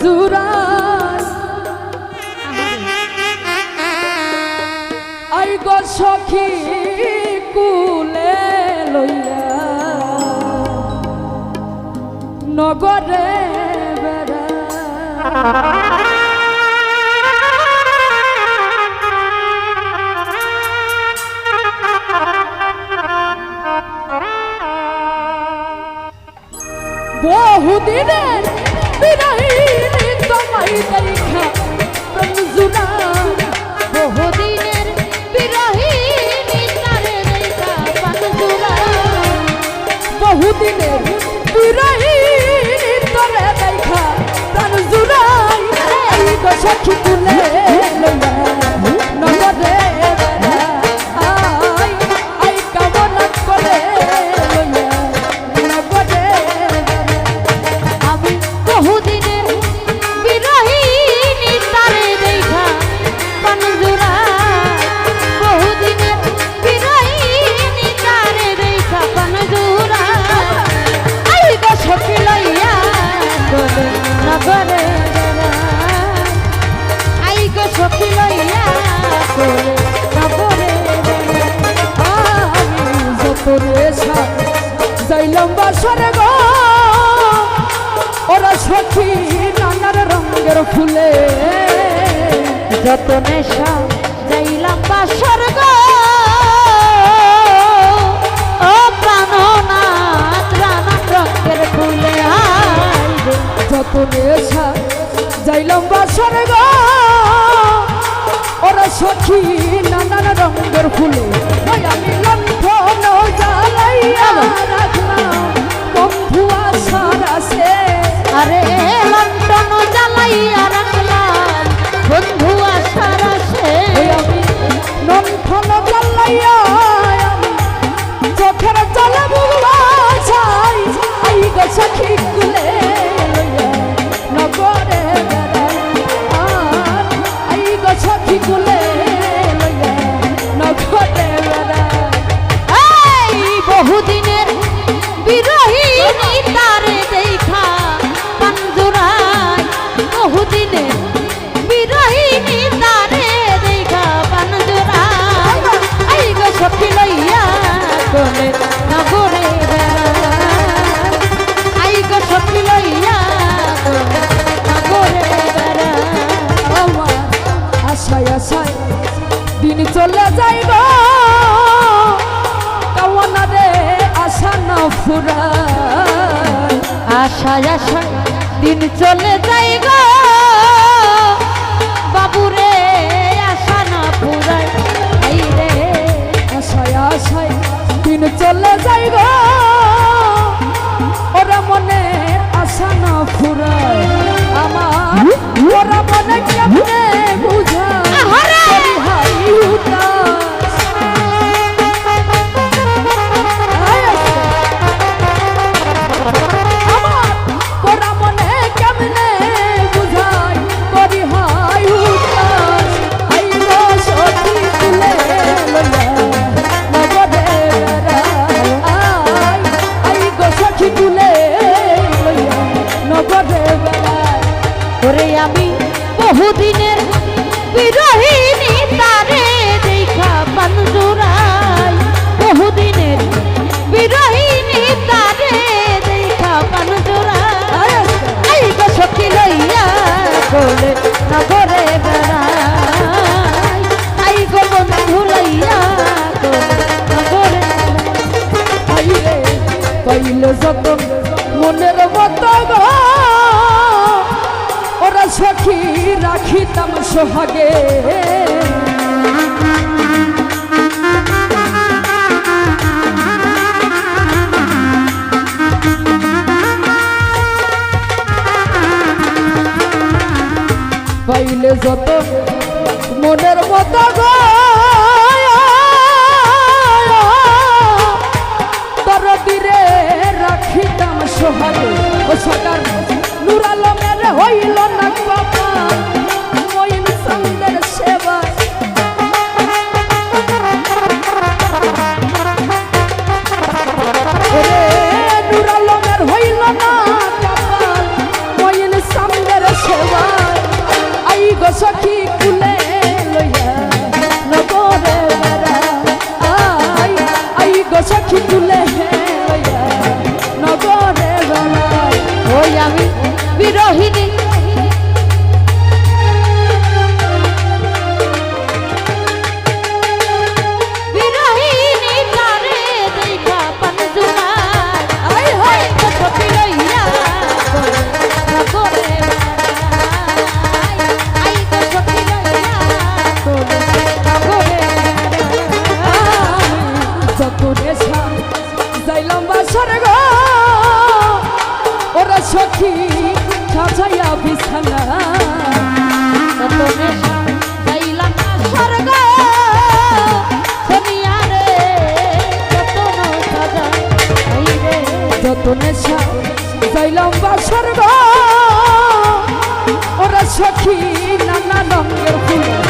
জুরাই I go সখী কুলে লইয়া। নগরে বেড়া। বহুদিনে সখী তুলে ফুলে। যত নেশা যাইলাম বা স্বর্গ। রঙের যত নেশা যাইলাম বা স্বর্গ। ওরা সখী নানান রঙের ফুলে। আরে ফুরায় আশায় আশায় দিন চলে যাই গো। বাবুরে, আশা না ফুরায় এই রে, আশায় আশায় দিন চলে যাই গো। সোহাগে পাইলে যত মনের মত গো। তর দিরে সোহাগে। ও সদার নুরালো হইল না বাবা। সাজাইয়া বিছানা। কত নেশা যাইলাম না স্বর্গ সোনিয়া রে কত নৌকা যাই রে যত নেশা যাইলাম বাসর গো। ওরা সখী, নানা রঙের ফুল